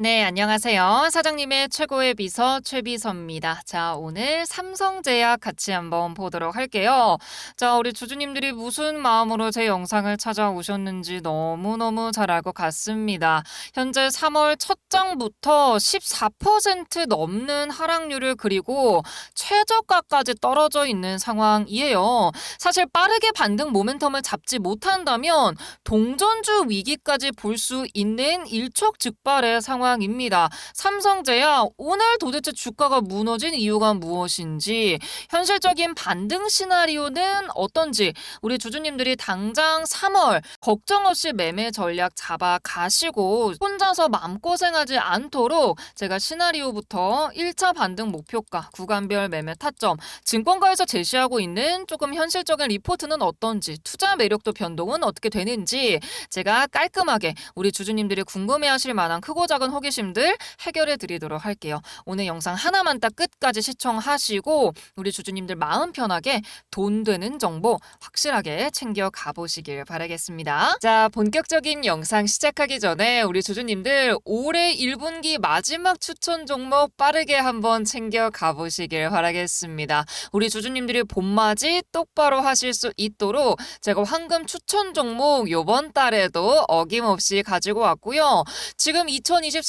네, 안녕하세요. 사장님의 최고의 비서 최비서입니다. 자, 오늘 삼성제약 같이 한번 보도록 할게요. 자, 우리 주주님들이 무슨 마음으로 제 영상을 찾아오셨는지 너무너무 잘알것 같습니다. 현재 3월 첫 장부터 14% 넘는 하락률을 그리고 최저가까지 떨어져 있는 상황이에요. 사실 빠르게 반등 모멘텀을 잡지 못한다면 동전주 위기까지 볼 수 있는 일촉즉발의 상황 입니다. 삼성제야 오늘 도대체 주가가 무너진 이유가 무엇인지 현실적인 반등 시나리오는 어떤지 우리 주주님들이 당장 3월 걱정 없이 매매 전략 잡아 가시고 혼자서 마음고생하지 않도록 제가 시나리오부터 1차 반등 목표가 구간별 매매 타점 증권가에서 제시하고 있는 조금 현실적인 리포트는 어떤지 투자 매력도 변동은 어떻게 되는지 제가 깔끔하게 우리 주주님들이 궁금해하실 만한 크고 작은 호기심들 해결해 드리도록 할게요. 오늘 영상 하나만 딱 끝까지 시청하시고 우리 주주님들 마음 편하게 돈 되는 정보 확실하게 챙겨 가보시길 바라겠습니다. 자, 본격적인 영상 시작하기 전에 우리 주주님들 올해 1분기 마지막 추천 종목 빠르게 한번 챙겨 가보시길 바라겠습니다. 우리 주주님들이 봄맞이 똑바로 하실 수 있도록 제가 황금 추천 종목 요번 달에도 어김없이 가지고 왔고요. 지금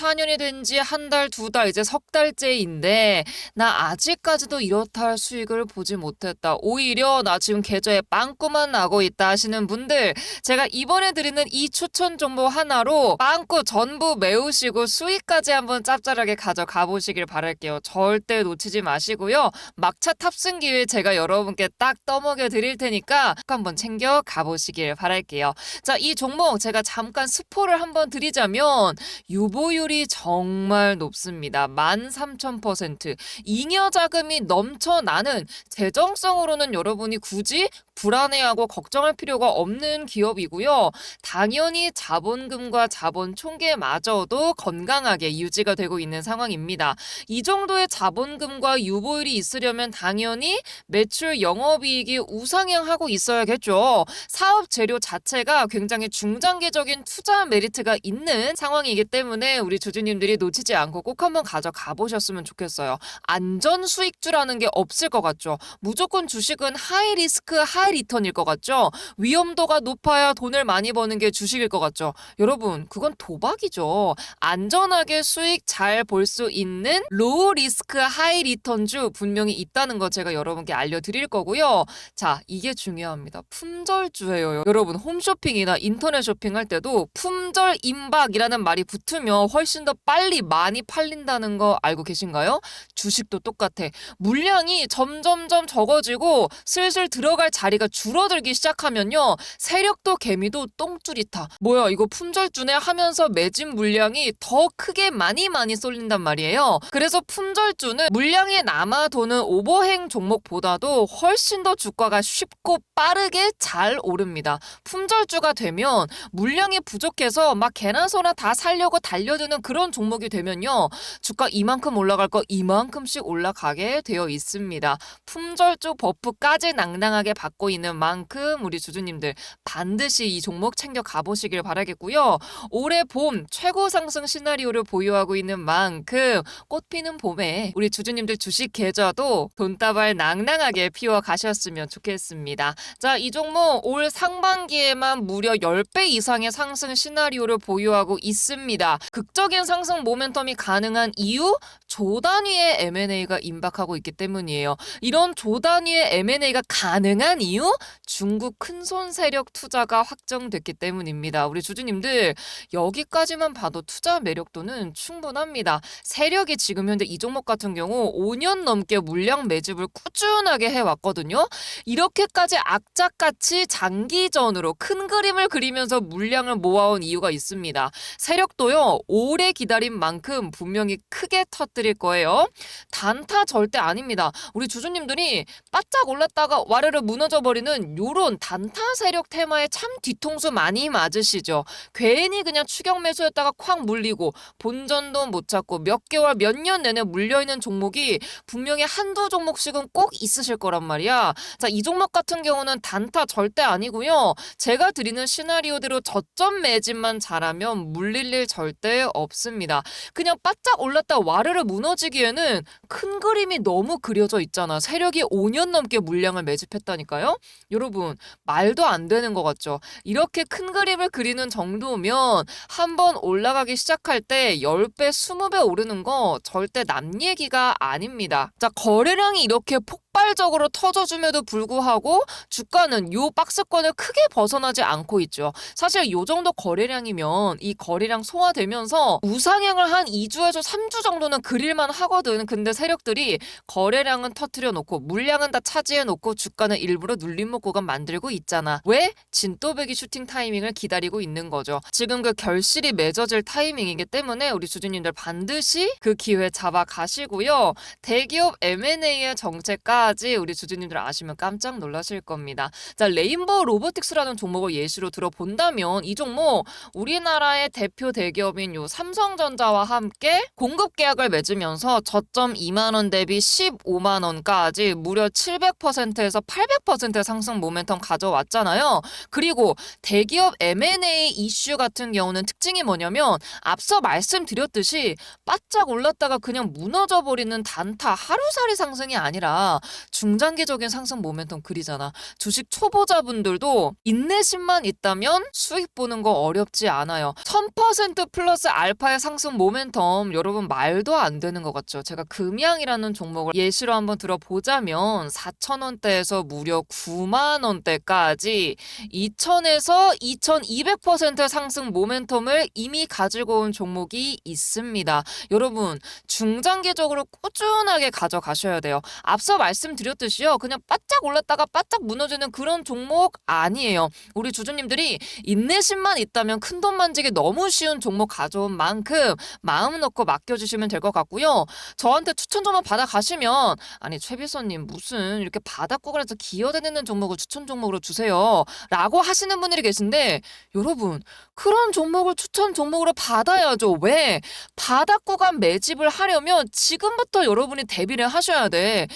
2024년이 된 지 한 달, 두 달, 이제 석 달째인데 나 아직까지도 이렇다 할 수익을 보지 못했다. 오히려 나 지금 계좌에 빵꾸만 나고 있다 하시는 분들 제가 이번에 드리는 이 추천 정보 하나로 빵꾸 전부 메우시고 수익까지 한번 짭짤하게 가져가 보시길 바랄게요. 절대 놓치지 마시고요. 막차 탑승 기회 제가 여러분께 딱 떠먹여 드릴 테니까 꼭 한번 챙겨 가보시길 바랄게요. 자, 이 종목 제가 잠깐 스포를 한번 드리자면 유보 율이 정말 높습니다. 13,000%. 잉여 자금이 넘쳐나는 재정성으로는 여러분이 굳이 불안해하고 걱정할 필요가 없는 기업이고요. 당연히 자본금과 자본 총계마저도 건강하게 유지가 되고 있는 상황입니다. 이 정도의 자본금과 유보율이 있으려면 당연히 매출 영업이익이 우상향하고 있어야겠죠. 사업 재료 자체가 굉장히 중장기적인 투자 메리트가 있는 상황이기 때문에 우리 주주님들이 놓치지 않고 꼭 한번 가져가 보셨으면 좋겠어요. 안전 수익주라는 게 없을 것 같죠. 무조건 주식은 하이 리스크 하이 리턴일 것 같죠. 위험도가 높아야 돈을 많이 버는 게 주식일 것 같죠. 여러분 그건 도박이죠. 안전하게 수익 잘 볼 수 있는 로우 리스크 하이 리턴주 분명히 있다는 거 제가 여러분께 알려드릴 거고요. 자 이게 중요합니다. 품절주예요. 여러분 홈쇼핑이나 인터넷 쇼핑할 때도 품절 임박이라는 말이 붙으면 훨씬 더 빨리 많이 팔린다는 거 알고 계신가요? 주식도 똑같아. 물량이 점점점 적어지고 슬슬 들어갈 자리가 줄어들기 시작하면요. 세력도 개미도 똥줄이 타. 뭐야 이거 품절주네 하면서 매진 물량이 더 크게 많이 많이 쏠린단 말이에요. 그래서 품절주는 물량이 남아 도는 오버행 종목보다도 훨씬 더 주가가 쉽고 빠르게 잘 오릅니다. 품절주가 되면 물량이 부족해서 막 개나 소나 다 살려고 달려드 는 그런 종목이 되면요. 주가 이만큼 올라갈 거 이만큼씩 올라가게 되어 있습니다. 품절주 버프까지 낭낭하게 받고 있는 만큼 우리 주주님들 반드시 이 종목 챙겨 가보시길 바라겠고요. 올해 봄 최고 상승 시나리오를 보유하고 있는 만큼 꽃피는 봄에 우리 주주님들 주식 계좌도 돈다발 낭낭하게 피워 가셨으면 좋겠습니다. 자, 이 종목 올 상반기에만 무려 10배 이상의 상승 시나리오를 보유하고 있습니다. 극 적인 상승 모멘텀이 가능한 이유? 조 단위의 M&A가 임박하고 있기 때문이에요. 이런 조 단위의 M&A가 가능한 이유? 중국 큰손 세력 투자가 확정됐기 때문입니다. 우리 주주님들 여기까지만 봐도 투자 매력도는 충분합니다. 세력이 지금 현재 이 종목 같은 경우 5년 넘게 물량 매집을 꾸준하게 해왔거든요. 이렇게까지 악착같이 장기전으로 큰 그림을 그리면서 물량을 모아온 이유가 있습니다. 세력도요 오래 기다린 만큼 분명히 크게 터뜨릴 거예요. 단타 절대 아닙니다. 우리 주주님들이 바짝 올랐다가 와르르 무너져 버리는 요런 단타 세력 테마에 참 뒤통수 많이 맞으시죠. 괜히 그냥 추격 매수였다가 콱 물리고 본전도 못 찾고 몇 개월 몇 년 내내 물려 있는 종목이 분명히 한두 종목씩은 꼭 있으실 거란 말이야. 자, 이 종목 같은 경우는 단타 절대 아니고요. 제가 드리는 시나리오대로 저점 매집만 잘하면 물릴 일 절대 없습니다. 그냥 바짝 올랐다 와르르 무너지기에는 큰 그림이 너무 그려져 있잖아. 세력이 5년 넘게 물량을 매집했다니까요. 여러분 말도 안 되는 것 같죠. 이렇게 큰 그림을 그리는 정도면 한번 올라가기 시작할 때 10배, 20배 오르는 거 절대 남 얘기가 아닙니다. 자, 거래량이 이렇게 폭 발적으로 터져줌에도 불구하고 주가는 요 박스권을 크게 벗어나지 않고 있죠. 사실 요 정도 거래량이면 이 거래량 소화되면서 우상향을 한 2주에서 3주 정도는 그릴만 하거든. 근데 세력들이 거래량은 터트려 놓고 물량은 다 차지해 놓고 주가는 일부러 눌림목 구간 만들고 있잖아. 왜? 진또배기 슈팅 타이밍을 기다리고 있는 거죠. 지금 그 결실이 맺어질 타이밍이기 때문에 우리 주주님들 반드시 그 기회 잡아 가시고요. 대기업 M&A의 정 체까지 우리 주주님들 아시면 깜짝 놀라실 겁니다. 자, 레인보우 로보틱스라는 종목을 예시로 들어본다면 이 종목 우리나라의 대표 대기업인 요 삼성전자와 함께 공급 계약을 맺으면서 저점 2만 원 대비 15만 원까지 무려 700%에서 800% 상승 모멘텀 가져왔잖아요. 그리고 대기업 M&A 이슈 같은 경우는 특징이 뭐냐면 앞서 말씀드렸듯이 바짝 올랐다가 그냥 무너져 버리는 단타 하루살이 상승이 아니라 중장기적인 상승 모멘텀 그리잖아. 주식 초보자분들도 인내심만 있다면 수익 보는 거 어렵지 않아요. 1000% 플러스 알파의 상승 모멘텀 여러분 말도 안 되는 것 같죠. 제가 금양이라는 종목을 예시로 한번 들어보자면 4,000원대에서 무려 9만 원대까지 2,000에서 2,200% 상승 모멘텀을 이미 가지고 온 종목이 있습니다. 여러분 중장기적으로 꾸준하게 가져가셔야 돼요. 앞서 말씀 드렸듯이요. 그냥 바짝 올랐다가 바짝 무너지는 그런 종목 아니에요. 우리 주주님들이 인내심만 있다면 큰돈 만지기 너무 쉬운 종목 가져온 만큼 마음 놓고 맡겨주시면 될 것 같고요. 저한테 추천 좀만 받아 가시면 아니 최비서님 무슨 이렇게 바닥구간에서 기어다니는 종목을 추천 종목으로 주세요 라고 하시는 분들이 계신데 여러분 그런 종목을 추천 종목으로 받아야죠. 왜? 바닥구간 매집을 하려면 지금부터 여러분이 대비를 하셔야 돼.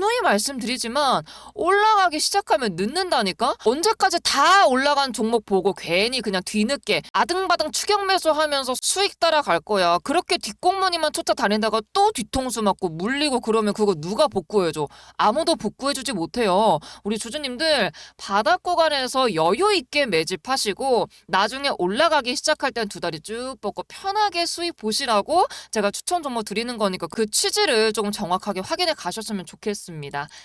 누누이 말씀드리지만 올라가기 시작하면 늦는다니까? 언제까지 다 올라간 종목 보고 괜히 그냥 뒤늦게 아등바등 추격 매수하면서 수익 따라갈 거야. 그렇게 뒷공무니만 쫓아다니다가 또 뒤통수 맞고 물리고 그러면 그거 누가 복구해줘? 아무도 복구해주지 못해요. 우리 주주님들 바닥 구간에서 여유 있게 매집하시고 나중에 올라가기 시작할 땐 두 다리 쭉 뻗고 편하게 수익 보시라고 제가 추천 종목 드리는 거니까 그 취지를 조금 정확하게 확인해 가셨으면 좋겠습니다.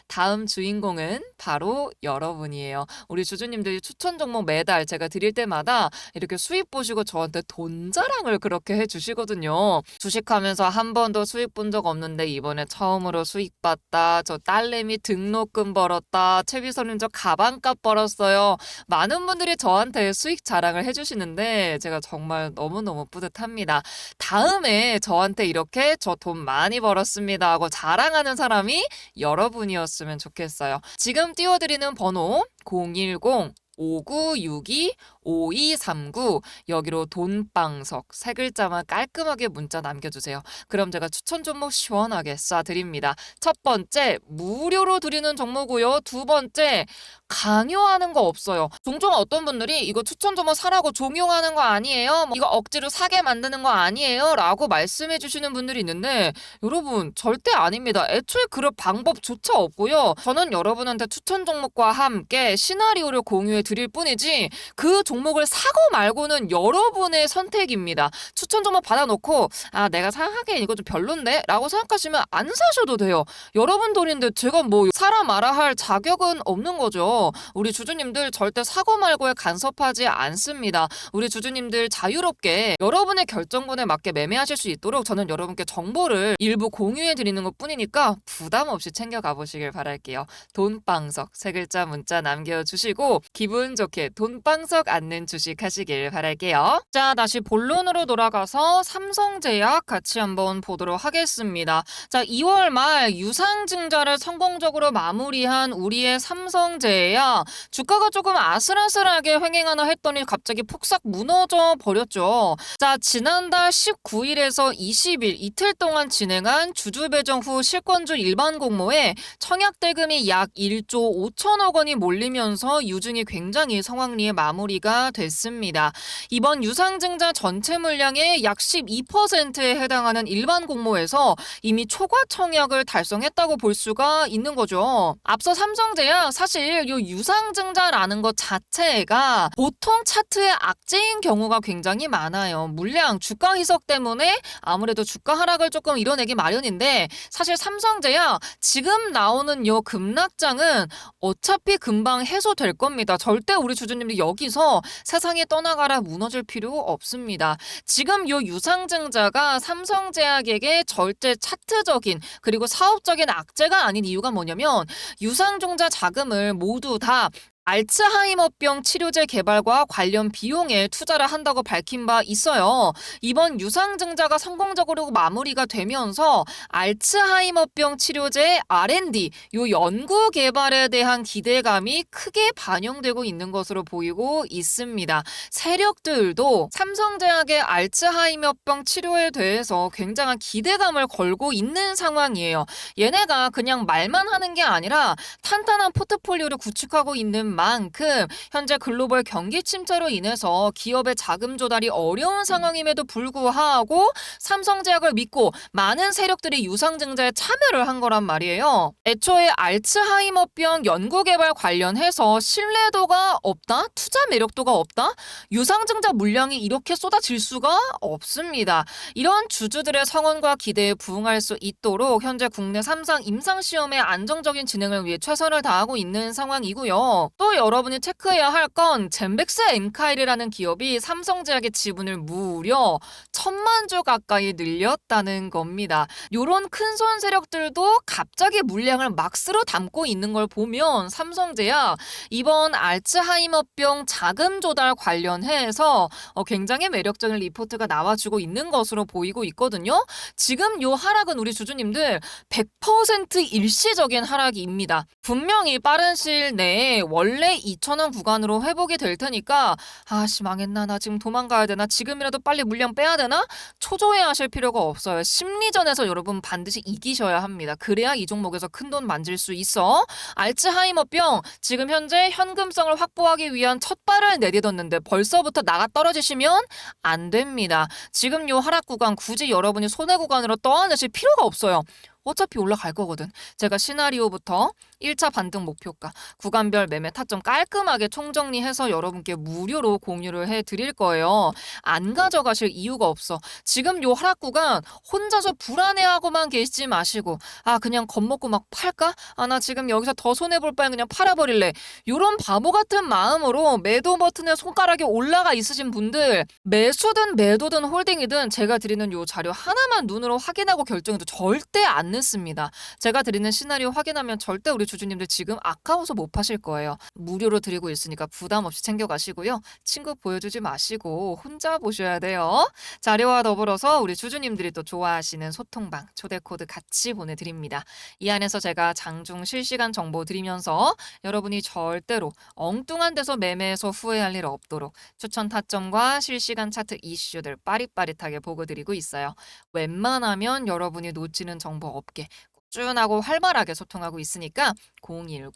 다음 주인공은 바로 여러분이에요. 우리 주주님들이 추천 종목 매달 제가 드릴 때마다 이렇게 수익 보시고 저한테 돈 자랑을 그렇게 해주시거든요. 주식하면서 한 번도 수익 본 적 없는데 이번에 처음으로 수익 봤다. 저 딸내미 등록금 벌었다. 최비서님 저 가방값 벌었어요. 많은 분들이 저한테 수익 자랑을 해주시는데 제가 정말 너무너무 뿌듯합니다. 다음에 저한테 이렇게 저 돈 많이 벌었습니다 하고 자랑하는 사람이 여러분 이었으면 좋겠어요. 지금 띄워드리는 번호 010 5962 5239 여기로 돈방석 세 글자만 깔끔하게 문자 남겨주세요. 그럼 제가 추천 종목 시원하게 쏴드립니다. 첫 번째 무료로 드리는 종목고요. 두 번째 강요하는 거 없어요. 종종 어떤 분들이 이거 추천 종목 사라고 종용하는 거 아니에요? 뭐 이거 억지로 사게 만드는 거 아니에요? 라고 말씀해 주시는 분들이 있는데 여러분 절대 아닙니다. 애초에 그럴 방법조차 없고요. 저는 여러분한테 추천 종목과 함께 시나리오를 공유해 드릴 뿐이지 그 종목을 사고 말고는 여러분의 선택입니다. 추천 종목 받아놓고 아 내가 사하기엔 이거 좀 별론데? 라고 생각하시면 안 사셔도 돼요. 여러분 돈인데 제가 뭐 사라 마라 할 자격은 없는 거죠. 우리 주주님들 절대 사고 말고에 간섭하지 않습니다. 우리 주주님들 자유롭게 여러분의 결정권에 맞게 매매하실 수 있도록 저는 여러분께 정보를 일부 공유해 드리는 것 뿐이니까 부담 없이 챙겨가 보시길 바랄게요. 돈방석 세 글자 문자 남겨주시고 기분 좋게 돈방석 앉는 주식 하시길 바랄게요. 자 다시 본론으로 돌아가서 삼성제약 같이 한번 보도록 하겠습니다. 자 2월 말 유상증자를 성공적으로 마무리한 우리의 삼성제약 주가가 조금 아슬아슬하게 횡행하나 했더니 갑자기 폭삭 무너져 버렸죠. 자 지난달 19일에서 20일 이틀 동안 진행한 주주 배정 후 실권주 일반 공모에 청약 대금이 약 1조 5천억 원이 몰리면서 유증이 굉장히 성황리에 마무리가 됐습니다. 이번 유상증자 전체 물량의 약 12%에 해당하는 일반 공모에서 이미 초과 청약을 달성했다고 볼 수가 있는 거죠. 앞서 삼성제약 사실 이 유상증자라는 것 자체가 보통 차트의 악재인 경우가 굉장히 많아요. 물량, 주가 희석 때문에 아무래도 주가 하락을 조금 이뤄내기 마련인데 사실 삼성제약 지금 나오는 요 급락장은 어차피 금방 해소될 겁니다. 절대 우리 주주님들 여기서 세상에 떠나가라 무너질 필요 없습니다. 지금 요 유상증자가 삼성제약에게 절대 차트적인 그리고 사업적인 악재가 아닌 이유가 뭐냐면 유상증자 자금을 모두 다 알츠하이머병 치료제 개발과 관련 비용에 투자를 한다고 밝힌 바 있어요. 이번 유상 증자가 성공적으로 마무리가 되면서 알츠하이머병 치료제 R&D, 요 연구 개발에 대한 기대감이 크게 반영되고 있는 것으로 보이고 있습니다. 세력들도 삼성제약의 알츠하이머병 치료에 대해서 굉장한 기대감을 걸고 있는 상황이에요. 얘네가 그냥 말만 하는 게 아니라 탄탄한 포트폴리오를 구축하고 있는 만큼 현재 글로벌 경기 침체로 인해서 기업의 자금 조달이 어려운 상황임에도 불구하고 삼성제약을 믿고 많은 세력들이 유상증자에 참여를 한 거란 말이에요. 애초에 알츠하이머병 연구개발 관련해서 신뢰도가 없다? 투자 매력도가 없다? 유상증자 물량이 이렇게 쏟아질 수가 없습니다. 이런 주주들의 성원과 기대에 부응할 수 있도록 현재 국내 3상 임상시험의 안정적인 진행을 위해 최선을 다하고 있는 상황이고요. 또 여러분이 체크해야 할 건 젠백스 엔카일이라는 기업이 삼성제약의 지분을 무려 천만 주 가까이 늘렸다는 겁니다. 요런 큰 손 세력들도 갑자기 물량을 막스로 담고 있는 걸 보면 삼성제약 이번 알츠하이머병 자금 조달 관련해서 어, 굉장히 매력적인 리포트가 나와주고 있는 것으로 보이고 있거든요. 지금 요 하락은 우리 주주님들 100% 일시적인 하락입니다. 분명히 빠른 시일 내에 원래 2,000원 구간으로 회복이 될 테니까 아씨 망했나 나 지금 도망가야 되나 지금이라도 빨리 물량 빼야 되나 초조해 하실 필요가 없어요. 심리전에서 여러분 반드시 이기셔야 합니다. 그래야 이 종목에서 큰 돈 만질 수 있어. 알츠하이머병 지금 현재 현금성을 확보하기 위한 첫 발을 내딛었는데 벌써부터 나가 떨어지시면 안 됩니다. 지금 요 하락 구간 굳이 여러분이 손해 구간으로 떠안으실 필요가 없어요. 어차피 올라갈 거거든. 제가 시나리오부터 1차 반등 목표가, 구간별 매매 타점 깔끔하게 총정리해서 여러분께 무료로 공유를 해 드릴 거예요. 안 가져가실 이유가 없어. 지금 요 하락 구간 혼자서 불안해하고만 계시지 마시고 아 그냥 겁먹고 막 팔까? 아 나 지금 여기서 더 손해 볼 바엔 그냥 팔아버릴래. 요런 바보 같은 마음으로 매도 버튼에 손가락이 올라가 있으신 분들 매수든 매도든 홀딩이든 제가 드리는 요 자료 하나만 눈으로 확인하고 결정해도 절대 안 늦습니다. 제가 드리는 시나리오 확인하면 절대 우리 주 주님들 지금 아까워서 못 파실 거예요. 무료로 드리고 있으니까 부담 없이 챙겨가시고요. 친구 보여주지 마시고 혼자 보셔야 돼요. 자료와 더불어서 우리 주주님들이 또 좋아하시는 소통방 초대 코드 같이 보내드립니다. 이 안에서 제가 장중 실시간 정보 드리면서 여러분이 절대로 엉뚱한 데서 매매해서 후회할 일 없도록 추천 타점과 실시간 차트 이슈들 빠릿빠릿하게 보고 드리고 있어요. 웬만하면 여러분이 놓치는 정보 없게 꾸준하고 활발하게 소통하고 있으니까 010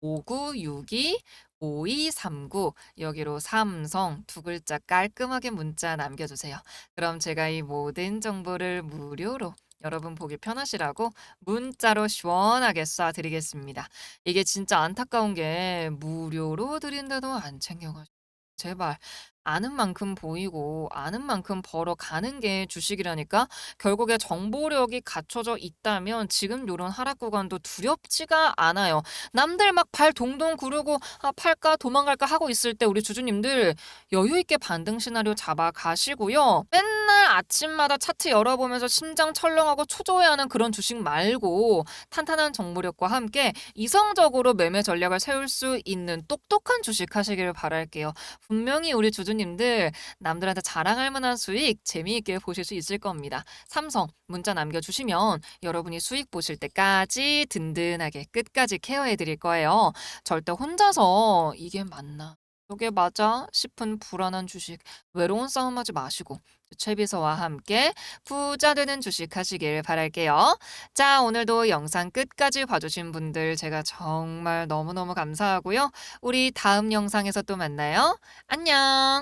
5962 5239 여기로 삼성 두 글자 깔끔하게 문자 남겨주세요. 그럼 제가 이 모든 정보를 무료로 여러분 보기 편하시라고 문자로 시원하게 쏴드리겠습니다. 이게 진짜 안타까운 게 무료로 드린데도 안 챙겨가지고 제발 아는 만큼 보이고 아는 만큼 벌어가는 게 주식이라니까 결국에 정보력이 갖춰져 있다면 지금 요런 하락 구간도 두렵지가 않아요. 남들 막 발 동동 구르고 아 팔까 도망갈까 하고 있을 때 우리 주주님들 여유 있게 반등 시나리오 잡아 가시고요. 맨날 아침마다 차트 열어보면서 심장 철렁하고 초조해하는 그런 주식 말고 탄탄한 정보력과 함께 이성적으로 매매 전략을 세울 수 있는 똑똑한 주식 하시길 바랄게요. 분명히 우리 주주 님들 남들한테 자랑할 만한 수익 재미있게 보실 수 있을 겁니다. 삼성 문자 남겨주시면 여러분이 수익 보실 때까지 든든하게 끝까지 케어해 드릴 거예요. 절대 혼자서 이게 맞나? 저게 맞아? 싶은 불안한 주식, 외로운 싸움하지 마시고 최비서와 함께 부자 되는 주식 하시길 바랄게요. 자, 오늘도 영상 끝까지 봐주신 분들 제가 정말 너무너무 감사하고요. 우리 다음 영상에서 또 만나요. 안녕!